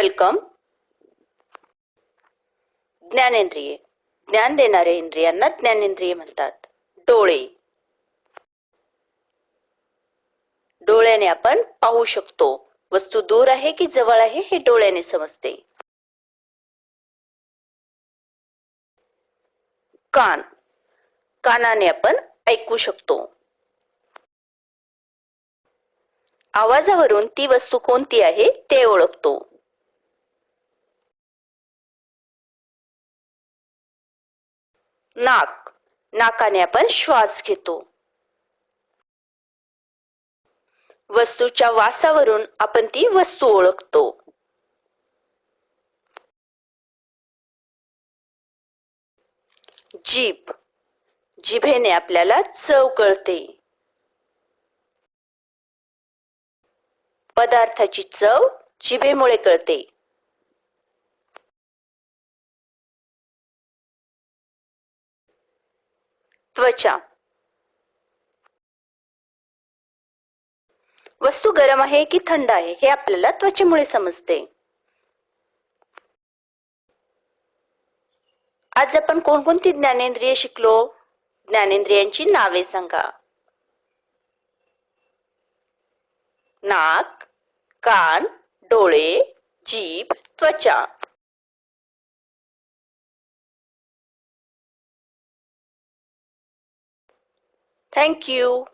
Welcome. ज्ञानेंद्रिये. ज्ञान देणारे इंद्रियांना ज्ञानेंद्रिय म्हणतात. डोळे. डोळ्याने आपण पाहू शकतो. वस्तू दूर आहे की जवळ आहे हे डोळ्याने समजते. कान. कानाने आपण ऐकू शकतो. आवाजावरून ती वस्तू कोणती आहे ते ओळखतो. नाक. नाकाने आपण श्वास घेतो. वस्तूच्या वासावरून आपण ती वस्तू ओळखतो. जीभ. जिभेने आपल्याला चव कळते. पदार्थाची चव जिभेमुळे कळते. त्वचा. वस्तू गरम आहे की थंड आहे हे आपल्याला त्वचेमुळे समजते. आज आपण कोणकोणती ज्ञानेंद्रिय शिकलो? ज्ञानेंद्रियांची नावे सांगा. नाक कान डोळे जीभ त्वचा. thank you.